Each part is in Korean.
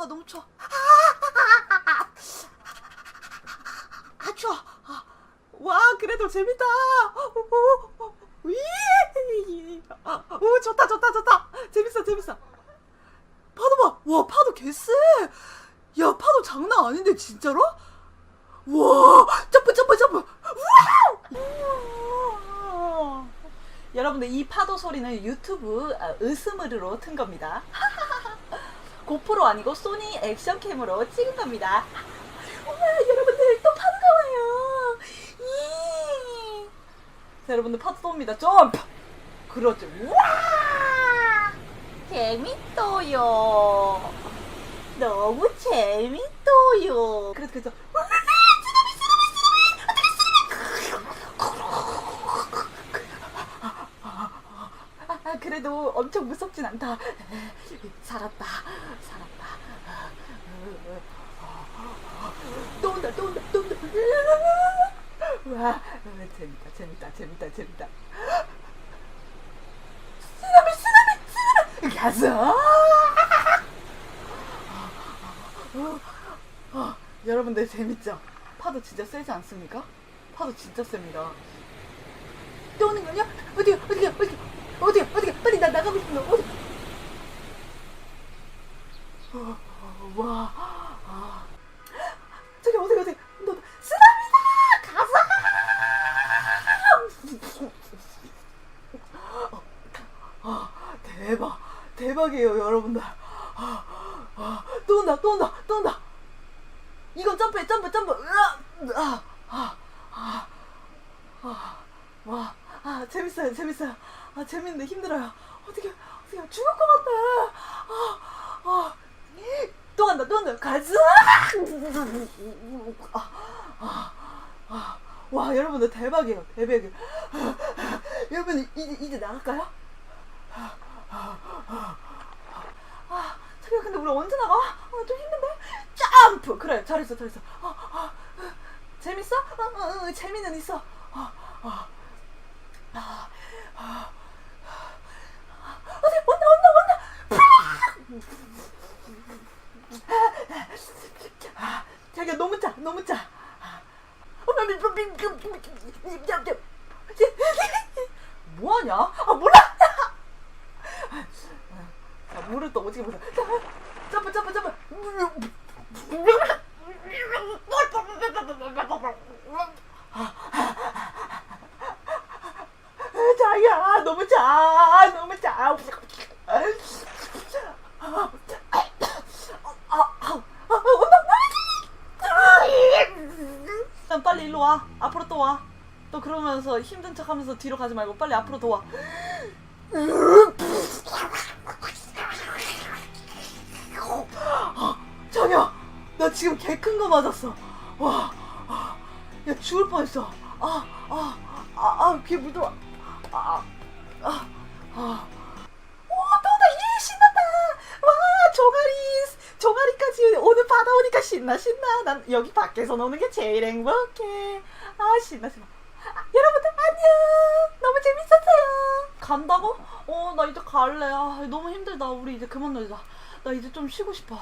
아 너무 추워. 아 추워. 아, 와 그래도 재밌다. 오 좋다 좋다 좋다. 재밌어 재밌어. 파도 봐. 와 파도 개쎄. 야 파도 장난 아닌데 진짜로? 와 점프 점프 점프. 우와. 여러분들 이 파도 소리는 유튜브 아, 으스무르로 튼 겁니다. 고프로 아니고 소니 액션캠으로 찍은 겁니다. 우와 여러분들 또 파도가 와요. 이. 자 여러분들 파도 또 옵니다. 점프. 그렇죠. 우와 재밌어요. 너무 재밌어요. 그래서 그래서 쓰나미 쓰나미 쓰나미 아, 엄청 무섭진 않다. 살았다. 살았다. 또 온다, 또 온다, 또 온다. 와, 재밌다, 재밌다, 재밌다, 재밌다. 쓰나미, 쓰나미, 쓰나미! 가서! 어, 여러분들 재밌죠? 파도 진짜 세지 않습니까? 파도 진짜 셉니다. 또 오는 거냐? 어디야, 어디야, 대박이에요, 여러분들. 또 온다, 또 온다, 또 온다. 이건 점프해, 점프, 점프. 으아, 아, 아, 아, 아, 와, 아, 재밌어요, 재밌어요. 아, 재밌는데 힘들어요. 어떻게, 어떻게 죽을 것 같아. 아, 아, 또 간다, 또 간다. 가자! 아, 아, 아, 와, 여러분들 대박이에요, 대박이에요. 여러분 이제 이제 나갈까요? 아, 우리 언제 나가? 아, 좀 힘든데? 점프! 그래, 잘했어, 잘했어. 아, 아, 아, 재밌어? 어, 어, 어, 재미는 있어. 아, 아, 아, 아, 어디, 온다, 온다, 온다! 아, 자기야, 너무 짜, 너무 짜. 뭐하냐? 아, 몰라! 아, 물을 또 오지게 보자. 점프, 점프, 점프. 자기야, 너무 짜, 너무 온다, 난 빨리 일로 와. 앞으로 또 와. 또 그러면서 힘든 척 하면서 뒤로 가지 말고 빨리 앞으로 더 와. 나 지금 개 큰 거 맞았어. 와, 아, 야 죽을 뻔했어. 아, 아, 아, 아, 귀에 물 들어와. 아, 아, 아. 오, 또다 예, 신난다. 와, 종아리, 종아리까지 오늘 바다 오니까 신나, 신나. 난 여기 밖에서 노는 게 제일 행복해. 아, 신나, 신나. 아, 여러분들 안녕. 너무 재밌었어요. 간다고? 어, 나 이제 갈래. 아, 너무 힘들다. 우리 이제 그만 놀자. 나 이제 좀 쉬고 싶어.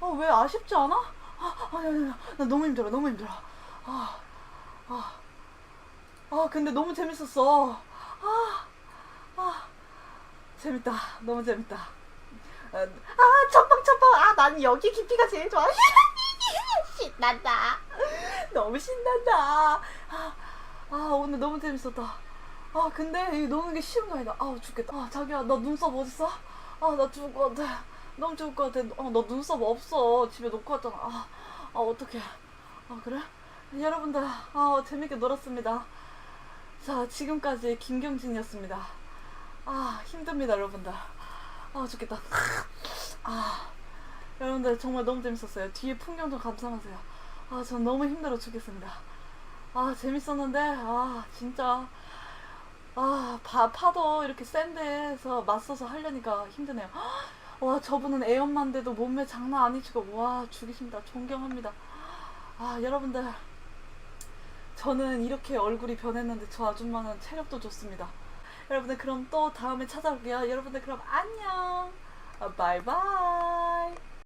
아, 왜 아쉽지 않아? 아, 아, 야, 야, 야. 나 너무 힘들어. 너무 힘들어. 아, 아, 아, 근데 너무 재밌었어. 아, 아, 재밌다. 너무 재밌다. 아, 아, 첫방, 첫방. 아, 난 여기 깊이가 제일 좋아. 신난다. 너무 신난다. 아, 아, 오늘 너무 재밌었다. 아, 근데 이 노는 게 쉬운 거 아니다. 아, 죽겠다. 아, 자기야, 나 눈썹 어딨어? 아, 나 죽을 것 같아. 너무 죽을 것 같아. 아, 너 눈썹 없어. 집에 놓고 왔잖아. 아, 아, 어떡해. 아, 그래? 여러분들, 아, 재밌게 놀았습니다. 자, 지금까지 김경진이었습니다. 아, 힘듭니다, 여러분들. 아, 죽겠다. 아, 여러분들 정말 너무 재밌었어요. 뒤에 풍경 좀 감상하세요. 아, 전 너무 힘들어 죽겠습니다. 아, 재밌었는데, 아, 진짜. 아, 파, 파도 이렇게 센 데에서 맞서서 하려니까 힘드네요. 와, 저분은 애엄마인데도 몸매 장난 아니시고, 와, 죽이십니다. 존경합니다. 아, 여러분들. 저는 이렇게 얼굴이 변했는데 저 아줌마는 체력도 좋습니다. 여러분들 그럼 또 다음에 찾아올게요. 여러분들 그럼 안녕. 아, 바이바이.